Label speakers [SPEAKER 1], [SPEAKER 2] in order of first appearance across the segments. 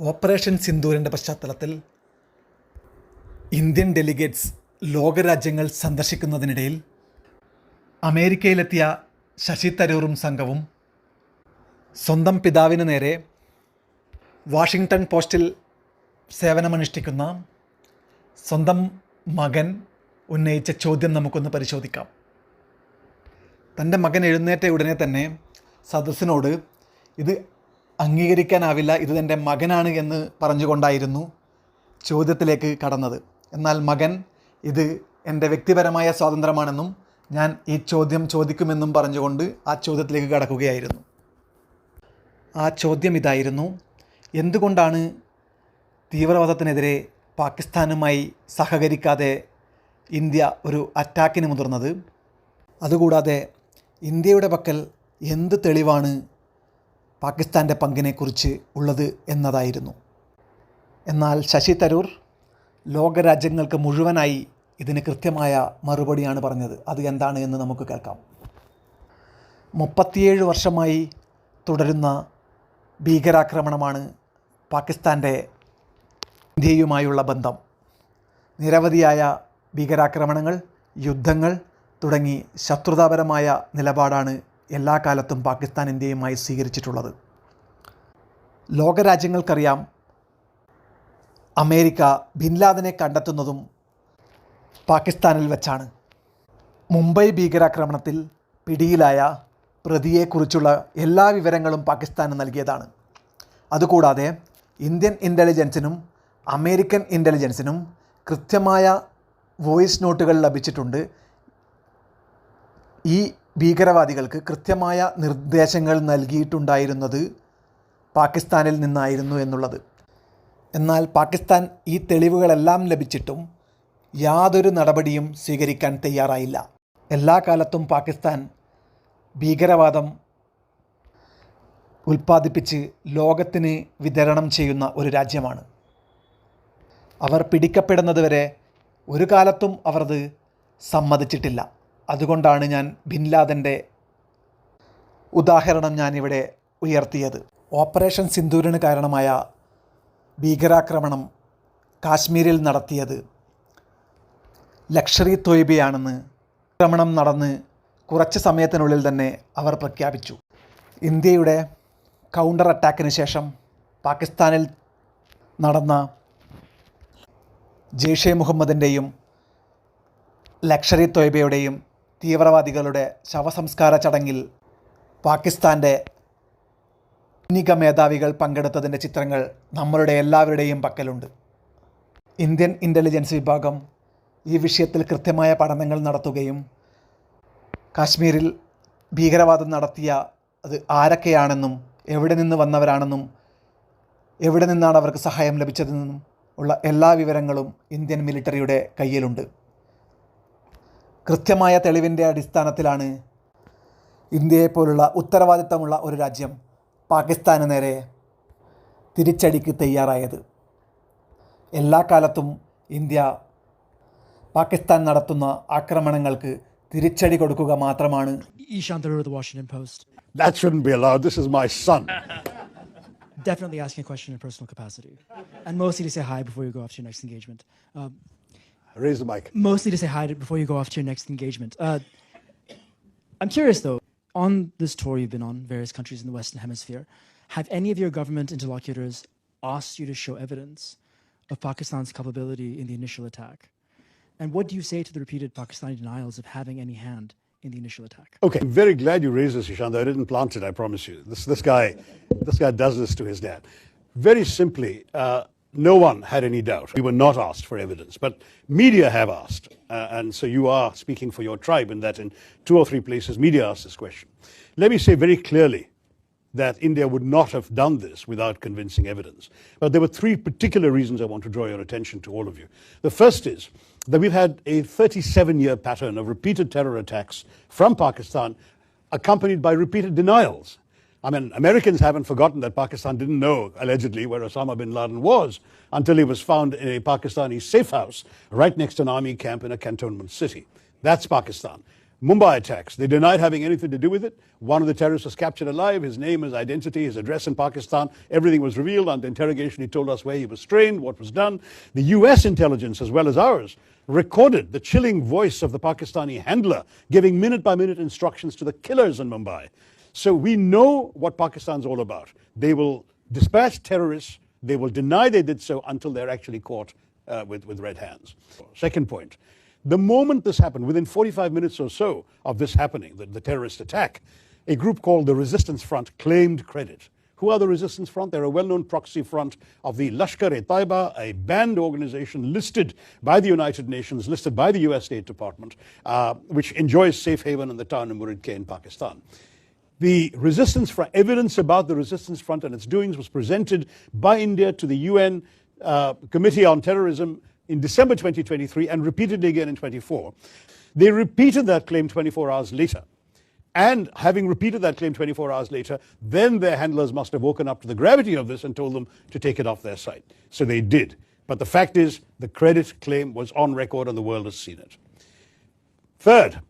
[SPEAKER 1] Operation സിന്ദൂരിന്റെ പശ്ചാത്തലത്തിൽ Indian delegates ലോകരാജ്യങ്ങൾ സന്ദർശിക്കുന്നതിനിടയിൽ അമേരിക്കയിലെത്തിയ ശശി തരൂറും സംഘവും സ്വന്തം പിതാവിന് നേരെ വാഷിങ്ടൺ പോസ്റ്റിൽ സേവനമനുഷ്ഠിക്കുന്ന സ്വന്തം മകൻ ഉന്നയിച്ച ചോദ്യം നമുക്കൊന്ന് പരിശോധിക്കാം. തന്റെ മകൻ എഴുന്നേറ്റ ഉടനെ തന്നെ സദസ്സിനോട് ഇത് അംഗീകരിക്കാനാവില്ല ഇത് എന്റെ മകനാണ് എന്ന് പറഞ്ഞുകൊണ്ടായിരുന്നു ചോദ്യത്തിലേക്ക് കടന്നത്. എന്നാൽ മകൻ ഇത് എന്റെ വ്യക്തിപരമായ സ്വാതന്ത്ര്യമാണെന്നും ഞാൻ ഈ ചോദ്യം ചോദിക്കുമെന്നും പറഞ്ഞുകൊണ്ട് ആ ചോദ്യത്തിലേക്ക് കടക്കുകയായിരുന്നു. ആ ചോദ്യം ഇതായിരുന്നു. എന്തുകൊണ്ടാണ് തീവ്രവാദത്തിനെതിരെ പാകിസ്ഥാനുമായി സഹകരിക്കാതെ ഇന്ത്യ ഒരു അറ്റാക്കിന് മുതിർന്നത്? അതുകൂടാതെ ഇന്ത്യയുടെ പക്കൽ എന്ത് തെളിവാണ് പാകിസ്ഥാന്റെ പങ്കിനെക്കുറിച്ച് ഉള്ളത് എന്നതായിരുന്നു. എന്നാൽ ശശി തരൂർ ലോകരാജ്യങ്ങൾക്ക് മുഴുവനായി ഇതിന് കൃത്യമായ മറുപടിയാണ് പറഞ്ഞത്. അത് എന്താണ് എന്ന് നമുക്ക് കേൾക്കാം. മുപ്പത്തിയേഴ് വർഷമായി തുടരുന്ന ഭീകരാക്രമണമാണ് പാകിസ്ഥാന്റെ ഇന്ത്യയുമായുള്ള ബന്ധം. നിരവധിയായ ഭീകരാക്രമണങ്ങൾ യുദ്ധങ്ങൾ തുടങ്ങി ശത്രുതാപരമായ നിലപാടാണ് എല്ലാ കാലത്തും പാകിസ്ഥാൻ ഇന്ത്യയുമായി സ്വീകരിച്ചിട്ടുള്ളത്. ലോകരാജ്യങ്ങൾക്കറിയാം അമേരിക്ക ബിൻ ലാദനെ കണ്ടെത്തുന്നതും പാകിസ്ഥാനിൽ വെച്ചാണ്. മുംബൈ ഭീകരാക്രമണത്തിൽ പിടിയിലായ പ്രതിയെക്കുറിച്ചുള്ള എല്ലാ വിവരങ്ങളും പാകിസ്ഥാന് നൽകിയതാണ്. അതുകൂടാതെ ഇന്ത്യൻ ഇന്റലിജൻസിനും അമേരിക്കൻ ഇന്റലിജൻസിനും കൃത്യമായ വോയിസ് നോട്ടുകൾ ലഭിച്ചിട്ടുണ്ട്. ഈ ഭീകരവാദികൾക്ക് കൃത്യമായ നിർദ്ദേശങ്ങൾ നൽകിയിട്ടുണ്ടായിരുന്നത് പാകിസ്ഥാനിൽ നിന്നായിരുന്നു എന്നുള്ളത്. എന്നാൽ പാകിസ്ഥാൻ ഈ തെളിവുകളെല്ലാം ലഭിച്ചിട്ടും യാതൊരു നടപടിയും സ്വീകരിക്കാൻ തയ്യാറായില്ല. എല്ലാ കാലത്തും പാകിസ്ഥാൻ ഭീകരവാദം ഉൽപ്പാദിപ്പിച്ച് ലോകത്തിന് വിതരണം ചെയ്യുന്ന ഒരു രാജ്യമാണ്. അവർ പിടിക്കപ്പെടുന്നതുവരെ ഒരു കാലത്തും അവർ അത് സമ്മതിച്ചിട്ടില്ല. അതുകൊണ്ടാണ് ഞാൻ ബിൻ ലാദന്റെ ഉദാഹരണം ഞാനിവിടെ ഉയർത്തിയത്. ഓപ്പറേഷൻ സിന്ദൂരിന് കാരണമായ ഭീകരാക്രമണം കാശ്മീരിൽ നടത്തിയത് ലക്ഷറി തൊയ്ബയാണെന്ന് ആക്രമണം നടന്ന് കുറച്ച് സമയത്തിനുള്ളിൽ തന്നെ അവർ പ്രഖ്യാപിച്ചു. ഇന്ത്യയുടെ കൗണ്ടർ അറ്റാക്കിന് ശേഷം പാകിസ്ഥാനിൽ നടന്ന ജെയ്ഷെ മുഹമ്മദിന്റെയും ലക്ഷറി തൊയ്ബയുടെയും തീവ്രവാദികളുടെ ശവസംസ്കാര ചടങ്ങിൽ പാകിസ്ഥാന്റെ സൈനിക മേധാവികൾ പങ്കെടുത്തതിന്റെ ചിത്രങ്ങൾ നമ്മളുടെ എല്ലാവരുടെയും പക്കലുണ്ട്. ഇന്ത്യൻ ഇന്റലിജൻസ് വിഭാഗം ഈ വിഷയത്തിൽ കൃത്യമായ പഠനങ്ങൾ നടത്തുകയും കാശ്മീരിൽ ഭീകരവാദം നടത്തിയ അത് ആരൊക്കെയാണെന്നും എവിടെ നിന്ന് വന്നവരാണെന്നും എവിടെ നിന്നാണ് അവർക്ക് സഹായം ലഭിച്ചതെന്നും ഉള്ള എല്ലാ വിവരങ്ങളും ഇന്ത്യൻ മിലിറ്ററിയുടെ കയ്യിലുണ്ട്. കൃത്യമായ തെളിവിന്റെ അടിസ്ഥാനത്തിലാണ് ഇന്ത്യയെപ്പോലുള്ള ഉത്തരവാദിത്തമുള്ള ഒരു രാജ്യം പാകിസ്ഥാന് നേരെ തിരിച്ചടിക്ക് തയ്യാറായത് എല്ലാ കാലത്തും ഇന്ത്യ പാകിസ്ഥാൻ നടത്തുന്ന ആക്രമണങ്ങൾക്ക് തിരിച്ചടി കൊടുക്കുക മാത്രമാണ്
[SPEAKER 2] Washington Post.
[SPEAKER 3] That shouldn't be allowed. This is my son.
[SPEAKER 2] Definitely asking a question in personal capacity. And mostly to say hi before you go off to your next engagement. Um,
[SPEAKER 3] Raise the mic.
[SPEAKER 2] mostly to say hi to, before you go off to your next engagement. Uh, I'm curious though, on this tour you've been on, various countries in the Western Hemisphere, have any of your government interlocutors asked you to show evidence of Pakistan's culpability in the initial attack? And what do you say to the repeated Pakistani denials of having any hand in the initial attack?
[SPEAKER 3] Okay, I'm very glad you raised this, Ishant. I didn't plant it, I promise you. This, this, guy, this guy does this to his dad. Very simply, uh, no one had any doubt. We were not asked for evidence, but media have asked. Uh, and so you are speaking for your tribe in that in two or three places, media asked this question. Let me say very clearly that India would not have done this without convincing evidence. But there were three particular reasons I want to draw your attention to all of you. The first is that we've had a 37 year pattern of repeated terror attacks from Pakistan, accompanied by repeated denials. I mean, Americans haven't forgotten that Pakistan didn't know, allegedly, where Osama bin Laden was until he was found in a Pakistani safe house right next to an army camp in a cantonment city. That's Pakistan. Mumbai attacks. They denied having anything to do with it. One of the terrorists was captured alive. His name, his identity, his address in Pakistan, everything was revealed. Under interrogation, he told us where he was trained, what was done. The US intelligence, as well as ours, recorded the chilling voice of the Pakistani handler giving minute by minute instructions to the killers in Mumbai. So we know what Pakistan's all about. They will dispatch terrorists, they will deny they did so until they're actually caught uh, with, with red hands. Second point the moment this happened, within 45 minutes or so of this happening, the, the terrorist attack, a group called the Resistance Front claimed credit. Who are the Resistance Front? They're a well known proxy front of the Lashkar e Taiba, a banned organization listed by the United Nations, listed by the US State Department, uh, which enjoys safe haven in the town of Murid in Pakistan. The resistance front, evidence about the resistance front and its doings was presented by India to the UN uh, Committee on Terrorism in December 2023 and repeated again in 24. They repeated that claim 24 hours later. And having repeated that claim 24 hours later, then their handlers must have woken up to the gravity of this and told them to take it off their site. So they did. But the fact is, the credit claim was on record and the world has seen it. Third,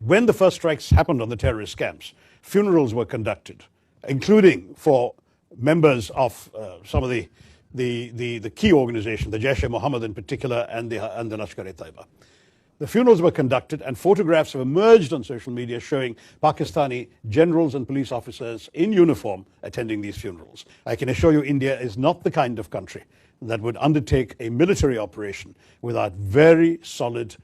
[SPEAKER 3] when the first strikes happened on the terrorist camps, funerals were conducted, including for members of uh, some of the, the, the, the key organizations, the Jaish-e-Mohammed in particular, and the, and the Lashkar-e-Taiba. The funerals were conducted, and photographs have emerged on social media showing Pakistani generals and police officers in uniform attending these funerals. I can assure you, India is not the kind of country that would undertake a military operation without very solid